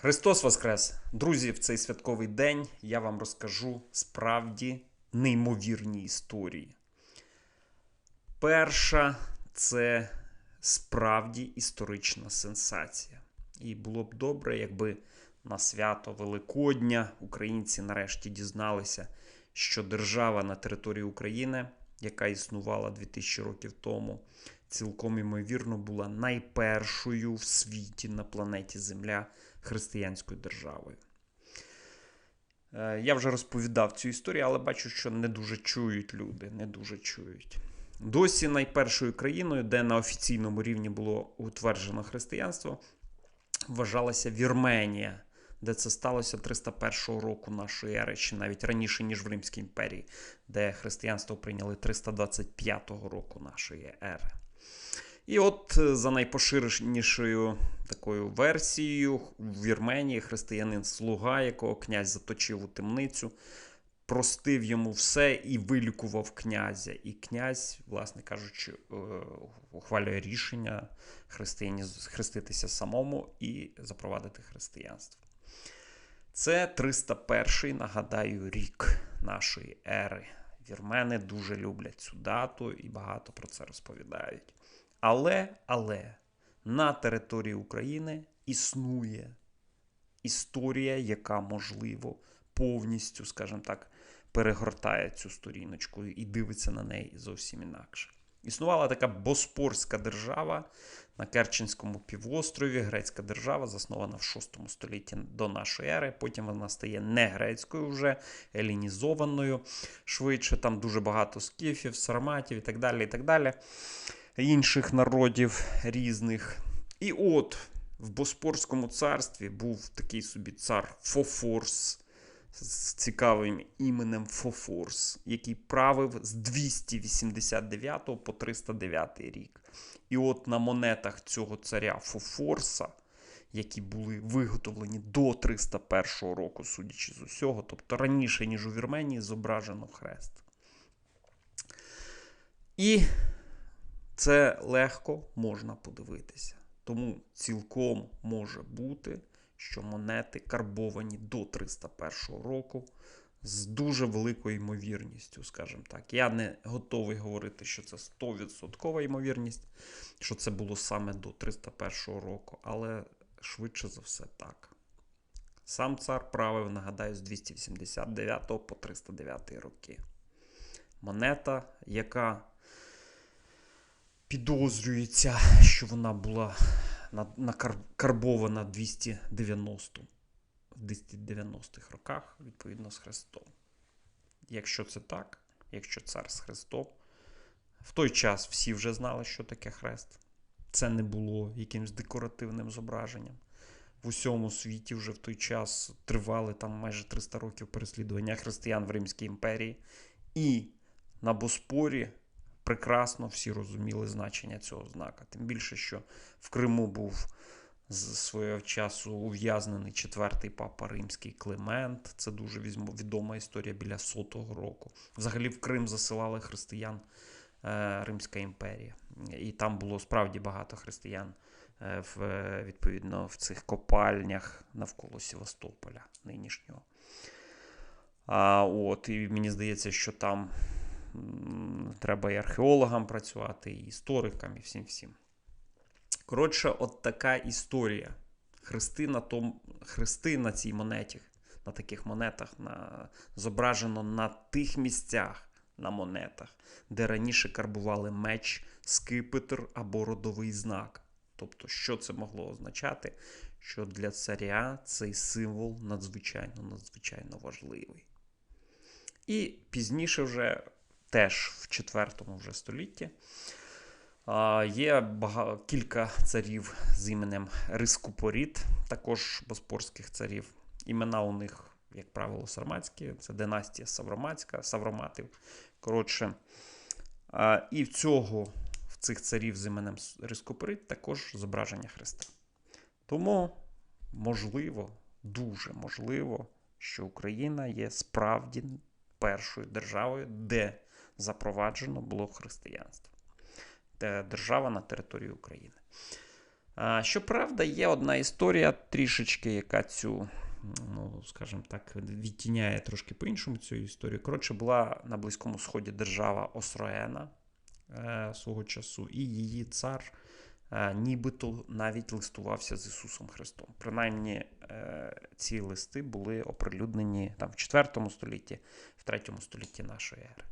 Христос Воскрес! Друзі, в цей святковий день я вам розкажу справді неймовірні історії. Перша це справді історична сенсація. І було б добре, якби на свято Великодня українці нарешті дізналися, що держава на території України, яка існувала 2000 років тому, цілком імовірно була найпершою в світі на планеті Земля християнською державою. Е, Я вже розповідав цю історію, але бачу, що не дуже чують люди, не дуже чують. Досі найпершою країною, де на офіційному рівні було утверджено християнство, вважалася Вірменія, де це сталося 301 року нашої ери, чи навіть раніше, ніж в Римській імперії, де християнство прийняли 325 року нашої ери. І от е, за найпоширенішою такою версією в Вірменії християнин слуга, якого князь заточив у темницю, простив йому все і вилікував князя. І князь, власне кажучи, е, ухвалює рішення християні хреститися самому і запровадити християнство. Це 301, нагадаю, рік нашої ери. Вірмени дуже люблять цю дату і багато про це розповідають. Але, але на території України існує історія, яка, можливо, повністю, скажімо так, перегортає цю сторіночку і дивиться на неї зовсім інакше. Існувала така боспорська держава на Керченському півострові, грецька держава, заснована в VI столітті до нашої ери. Потім вона стає не грецькою вже, елінізованою швидше. Там дуже багато скіфів, сарматів і так далі. і так далі інших народів різних. І от в Боспорському царстві був такий собі цар Фофорс з цікавим іменем Фофорс, який правив з 289 по 309 рік. І от на монетах цього царя Фофорса, які були виготовлені до 301 року, судячи з усього, тобто раніше, ніж у Вірменії, зображено хрест. І це легко можна подивитися. Тому цілком може бути, що монети карбовані до 301 року з дуже великою ймовірністю, скажімо так. Я не готовий говорити, що це 100% ймовірність, що це було саме до 301 року, але швидше за все так. Сам цар правив, нагадаю, з 289 по 309 роки. Монета, яка підозрюється, що вона була накарбована 290 в 290-х роках, відповідно, з Христом. Якщо це так, якщо цар з Христом, в той час всі вже знали, що таке хрест. Це не було якимось декоративним зображенням. В усьому світі вже в той час тривали там майже 300 років переслідування християн в Римській імперії. І на Боспорі прекрасно всі розуміли значення цього знака. Тим більше, що в Криму був з свого часу ув'язнений четвертий папа римський Климент. Це дуже відома історія біля сотого року. Взагалі в Крим засилали християн е, Римська імперія. І там було справді багато християн е, в, відповідно в цих копальнях навколо Севастополя нинішнього. А, от, І мені здається, що там треба і археологам працювати, і історикам, і всім всім. Коротше, от така історія. Хрести на том, хрести на цій монеті, на таких монетах на, зображено на тих місцях на монетах, де раніше карбували меч, скипетр або родовий знак. Тобто, що це могло означати? Що для царя цей символ надзвичайно надзвичайно важливий. І пізніше вже теж в 4 вже столітті. Є кілька царів з іменем Рискупоріт, також боспорських царів. Імена у них, як правило, сарматські, це династія Савроматська, Савроматів. Коротше, і в цього, в цих царів з іменем Рискупоріт також зображення Христа. Тому, можливо, дуже можливо, що Україна є справді першою державою, де запроваджено було християнство. Держава на території України. Щоправда, є одна історія трішечки, яка цю, ну, скажімо так, відтіняє трошки по-іншому цю історію. Коротше, була на Близькому Сході держава Осроена е, свого часу, і її цар е, нібито навіть листувався з Ісусом Христом. Принаймні, е, ці листи були оприлюднені там, в 4 столітті, в 3 столітті нашої ери.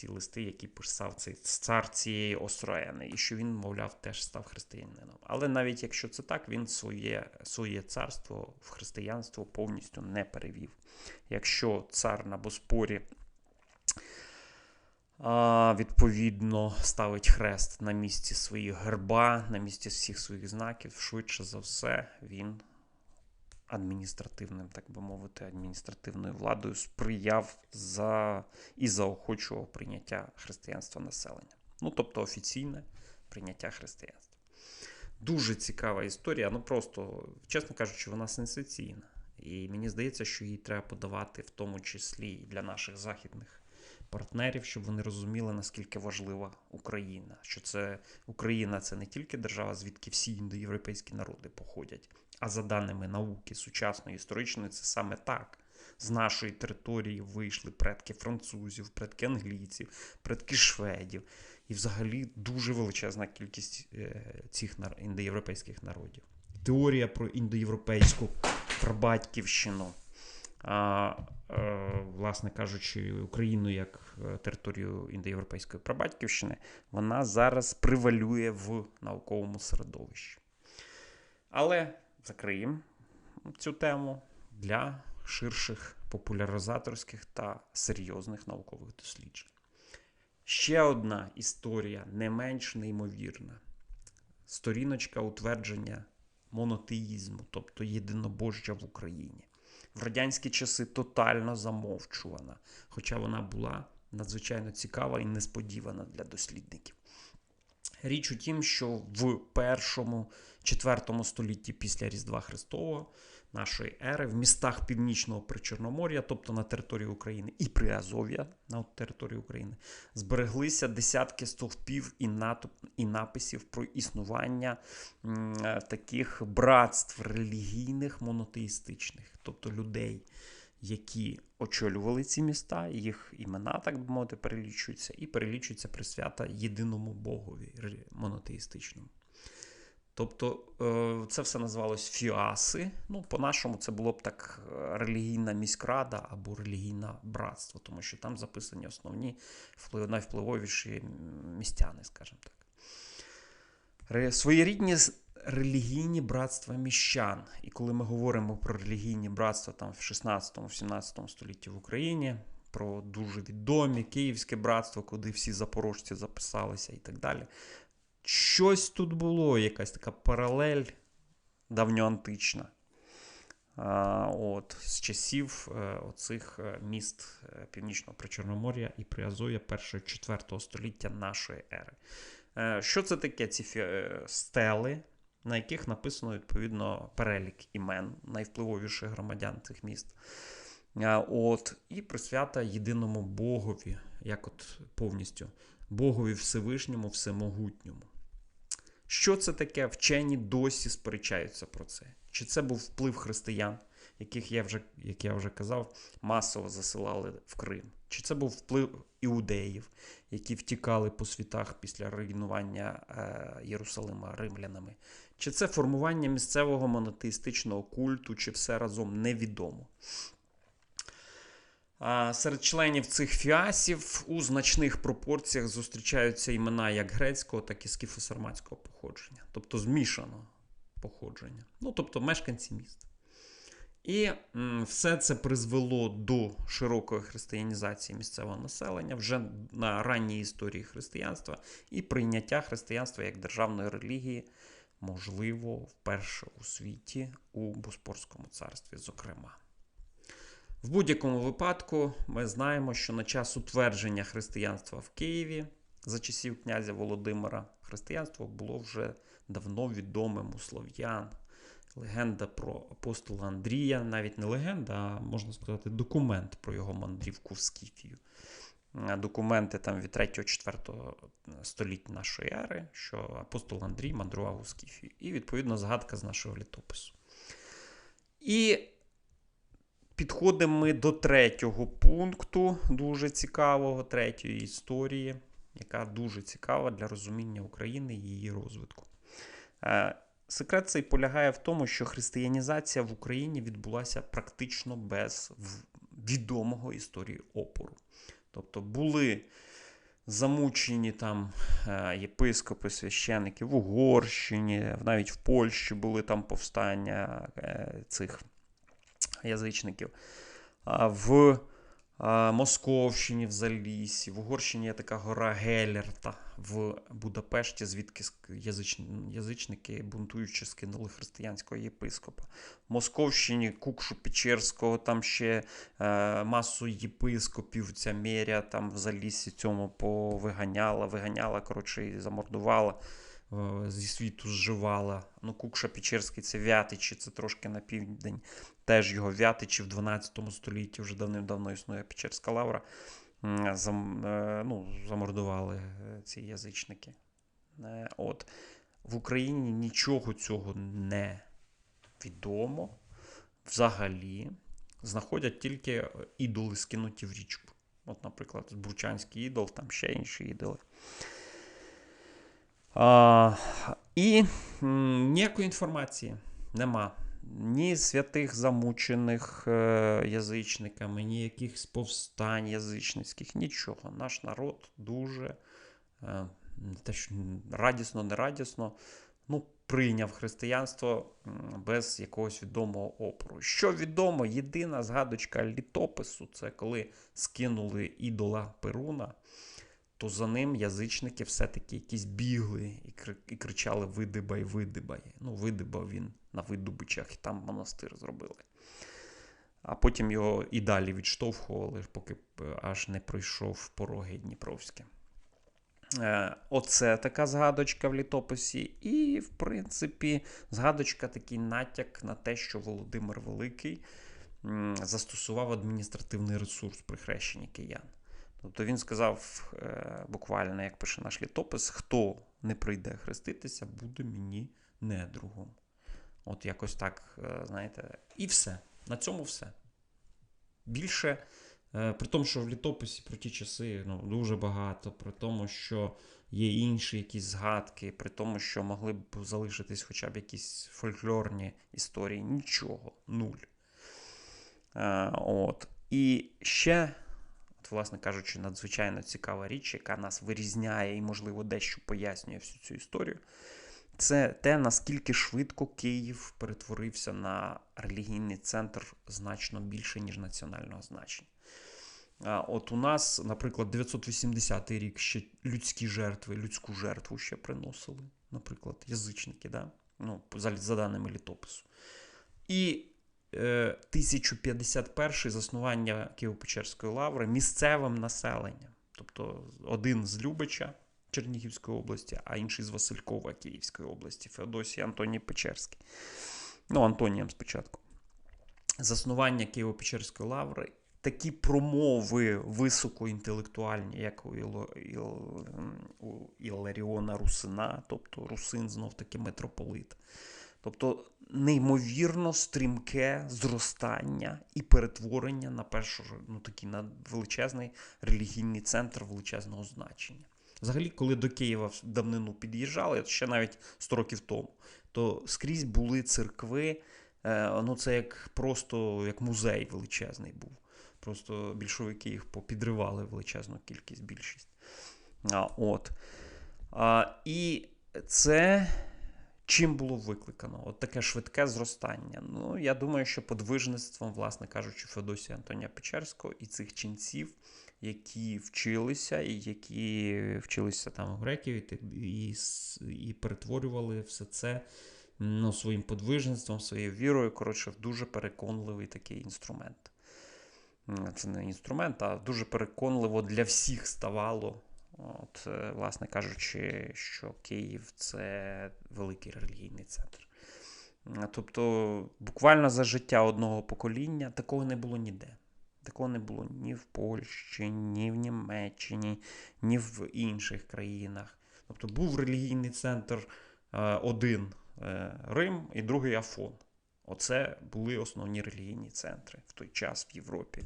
Ці листи, які писав цей цар цієї Осроени, і що він, мовляв, теж став християнином. Але навіть якщо це так, він своє, своє царство в християнство повністю не перевів. Якщо цар на Боспорі а, відповідно ставить хрест на місці своїх герба, на місці всіх своїх знаків, швидше за все, він адміністративним, так би мовити, адміністративною владою сприяв за і заохочував прийняття християнства населення. Ну, тобто офіційне прийняття християнства. Дуже цікава історія, ну просто, чесно кажучи, вона сенсаційна. І мені здається, що її треба подавати в тому числі і для наших західних партнерів, щоб вони розуміли, наскільки важлива Україна. Що це Україна це не тільки держава, звідки всі індоєвропейські народи походять, а за даними науки сучасної історичної, це саме так. З нашої території вийшли предки французів, предки англійців, предки шведів. І взагалі дуже величезна кількість е, цих індоєвропейських народів. Теорія про індоєвропейську прабатьківщину. А, е, власне кажучи, Україну як е, територію індоєвропейської прабатьківщини, вона зараз привалює в науковому середовищі. Але закриємо цю тему для ширших популяризаторських та серйозних наукових досліджень. Ще одна історія не менш неймовірна. Сторіночка утвердження монотеїзму, тобто єдинобожжя в Україні. В радянські часи тотально замовчувана, хоча вона була надзвичайно цікава і несподівана для дослідників. Річ у тім, що в першому четвертому столітті після Різдва Христового нашої ери в містах Північного Причорномор'я, тобто на території України, і Приазов'я на території України, збереглися десятки стовпів і натоп, і написів про існування таких братств релігійних монотеїстичних, тобто людей. Які очолювали ці міста, їх імена, так би мовити, перелічуються, і перелічуються присвята єдиному Богові монотеїстичному. Тобто це все називалось фіаси. Ну, по-нашому, це було б так релігійна міськрада або релігійне братство, тому що там записані основні найвпливовіші містяни, скажімо так. Своєрідні релігійні братства міщан. І коли ми говоримо про релігійні братства там в 16-17 столітті в Україні, про дуже відомі Київське братство, куди всі запорожці записалися і так далі. Щось тут було, якась така паралель давньоантична. От, З часів е, оцих е, міст е, Північного Причорномор'я і Приазов'я 1-4 століття нашої ери. Що це таке? Ці стели, на яких написано відповідно перелік імен найвпливовіших громадян цих міст. От, І присвята єдиному Богові, як от повністю Богові Всевишньому, Всемогутньому. Що це таке? Вчені досі сперечаються про це. Чи це був вплив християн, яких я вже, як я вже казав, масово засилали в Крим? Чи це був вплив іудеїв, які втікали по світах після руйнування е, Єрусалима римлянами? Чи це формування місцевого монотеїстичного культу, чи все разом невідомо? Серед членів цих фіасів у значних пропорціях зустрічаються імена як грецького, так і скіфосарматського походження, тобто змішаного походження, ну тобто мешканці міста. І все це призвело до широкої християнізації місцевого населення вже на ранній історії християнства і прийняття християнства як державної релігії, можливо, вперше у світі у Боспорському царстві, зокрема. В будь-якому випадку ми знаємо, що на час утвердження християнства в Києві за часів князя Володимира християнство було вже давно відомим у слов'ян. Легенда про апостола Андрія, навіть не легенда, а можна сказати, документ про його мандрівку в Скіфію. е, документи там від 3-4 століття нашої ери, що апостол Андрій мандрував у Скіфію. І, відповідно, згадка з нашого літопису. І підходимо ми до третього пункту, дуже цікавого, третьої історії, яка дуже цікава для розуміння України і її розвитку. Е, Секрет цей полягає в тому, що християнізація в Україні відбулася практично без відомого історії опору. Тобто були замучені там е, єпископи, священики в Угорщині, навіть в Польщі були там повстання е, цих язичників. В Московщині в Залісі, в Угорщині є така гора Гелерта в Будапешті, звідки язичники бунтуючи скинули християнського єпископа. В Московщині Кукшу Печерського, там ще е, масу єпископів, ця меря там в Залісі цьому повиганяла, виганяла, коротше, і замордувала. Е, зі світу зживала. Ну, Кукша Печерський це Вятичі, це трошки на південь. Теж його Вятичі в 12 столітті вже давним-давно існує Печерська лавра. Зам, е, ну, Замордували е, ці язичники. От. В Україні нічого цього не відомо. Взагалі, знаходять тільки ідоли, скинуті в річку. От, наприклад, Бурчанський ідол, там ще інші ідоли. А, І ніякої інформації нема. Ні святих замучених е, язичниками, ні якихось повстань язичницьких, нічого. Наш народ дуже е, те, що радісно, нерадісно ну, прийняв християнство без якогось відомого опору. Що відомо, єдина згадочка літопису це коли скинули ідола Перуна то за ним язичники все-таки якісь бігли і кричали Видибай, видибай. Ну, видибав він на видобичах, і там монастир зробили. А потім його і далі відштовхували, поки аж не пройшов пороги Дніпровські. Е, оце така згадочка в літописі. І, в принципі, згадочка такий натяк на те, що Володимир Великий застосував адміністративний ресурс при хрещенні киян. Тобто він сказав е, буквально, як пише наш літопис, хто не прийде хреститися, буде мені недругом. От якось так, е, знаєте, і все. На цьому все. Більше, е, при тому, що в літописі про ті часи ну, дуже багато, при тому, що є інші якісь згадки, при тому, що могли б залишитись хоча б якісь фольклорні історії. Нічого, нуль. От. І ще власне кажучи, надзвичайно цікава річ, яка нас вирізняє і, можливо, дещо пояснює всю цю історію. Це те, наскільки швидко Київ перетворився на релігійний центр значно більше, ніж національного значення. От у нас, наприклад, 980 рік ще людські жертви, людську жертву ще приносили, наприклад, язичники, да? ну, за, за даними літопису. І 1051 е, заснування Києво-Печерської лаври місцевим населенням. Тобто один з Любича Чернігівської області, а інший з Василькова Київської області, Феодосій Антоній Печерський. Ну, Антонієм спочатку. Заснування Києво-Печерської лаври. Такі промови високоінтелектуальні, як у, Іл, у Іларіона Русина, тобто Русин знов таки митрополит. Тобто неймовірно стрімке зростання і перетворення на першу ну, такий на величезний релігійний центр величезного значення. Взагалі, коли до Києва в давнину під'їжджали, ще навіть 100 років тому, то скрізь були церкви. Е, ну Це як просто як музей величезний був. Просто більшовики їх попідривали величезну кількість більшість. А, от. А, І це Чим було викликано от таке швидке зростання? Ну, я думаю, що подвижництвом, власне кажучи, Федосія Антонія Печерського і цих ченців, які вчилися, і які вчилися там у греків, і, і перетворювали все це ну, своїм подвижництвом, своєю вірою, коротше, в дуже переконливий такий інструмент. Це не інструмент, а дуже переконливо для всіх ставало От, е, Власне кажучи, що Київ це великий релігійний центр. Тобто, буквально за життя одного покоління такого не було ніде. Такого не було ні в Польщі, ні в Німеччині, ні в інших країнах. Тобто був релігійний центр е, один е, Рим і другий Афон. Оце були основні релігійні центри в той час в Європі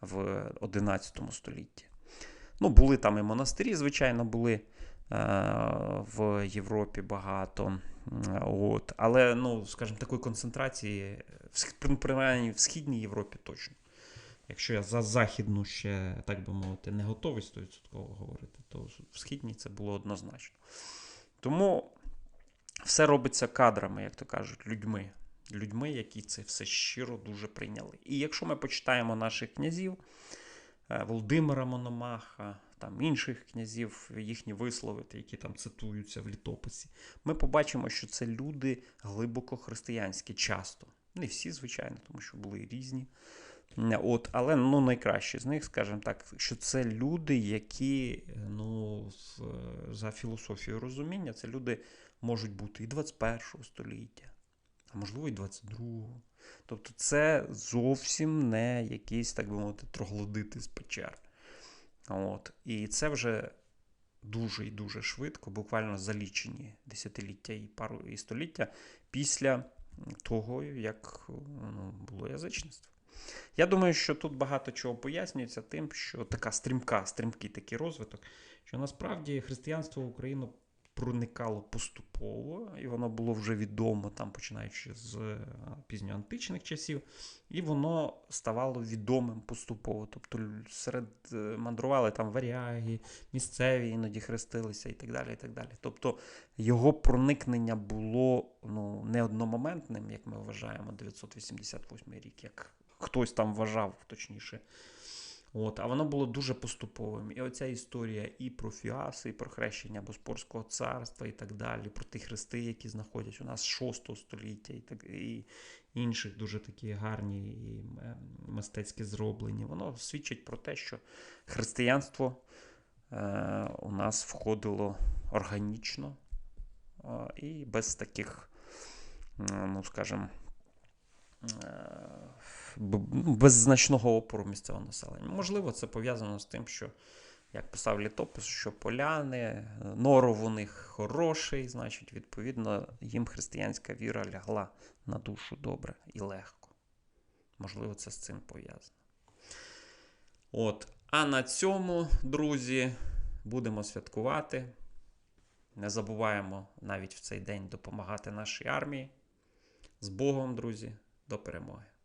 в 11 столітті. Ну, були там і монастирі, звичайно, були е, в Європі багато. От. Але, ну, скажімо, такої концентрації, при- принаймні в Східній Європі точно. Якщо я за Західну ще, так би мовити, не готовий 100% говорити, то в Східній це було однозначно. Тому все робиться кадрами, як то кажуть, людьми. Людьми, які це все щиро дуже прийняли. І якщо ми почитаємо наших князів, е, Володимира Мономаха, там інших князів, їхні вислови, які там цитуються в літописі, ми побачимо, що це люди глибоко християнські часто. Не всі, звичайно, тому що були різні. Е, От, але ну, найкращі з них, скажімо так, що це люди, які е, ну, е, за філософією розуміння, це люди можуть бути і 21 століття, а можливо, і 22-го. Тобто це зовсім не якісь, так би мовити, троглодити з печер. От. І це вже дуже і дуже швидко, буквально за лічені десятиліття і пару і століття після того, як ну, було язичництво. Я думаю, що тут багато чого пояснюється тим, що така стрімка, стрімкий такий розвиток, що насправді християнство в Україну проникало поступово, і воно було вже відомо там, починаючи з е, пізньоантичних часів, і воно ставало відомим поступово. Тобто серед е, мандрували там варяги, місцеві іноді хрестилися і так далі. і так далі. Тобто його проникнення було ну, не одномоментним, як ми вважаємо, 988 рік, як хтось там вважав, точніше. От, а воно було дуже поступовим. І оця історія і про Фіаси, і про хрещення Боспорського царства, і так далі, про ті хрести, які знаходять у нас 6 століття, і, так, і інших дуже такі гарні і е, мистецькі зроблені. Воно свідчить про те, що християнство е, у нас входило органічно е, і без таких, ну скажімо, без значного опору місцевого населення. Можливо, це пов'язано з тим, що, як писав літопис, що поляни, е, норов у них хороший, значить, відповідно, їм християнська віра лягла на душу добре і легко. Можливо, це з цим пов'язано. От. А на цьому, друзі, будемо святкувати. Не забуваємо навіть в цей день допомагати нашій армії. З Богом, друзі, до перемоги!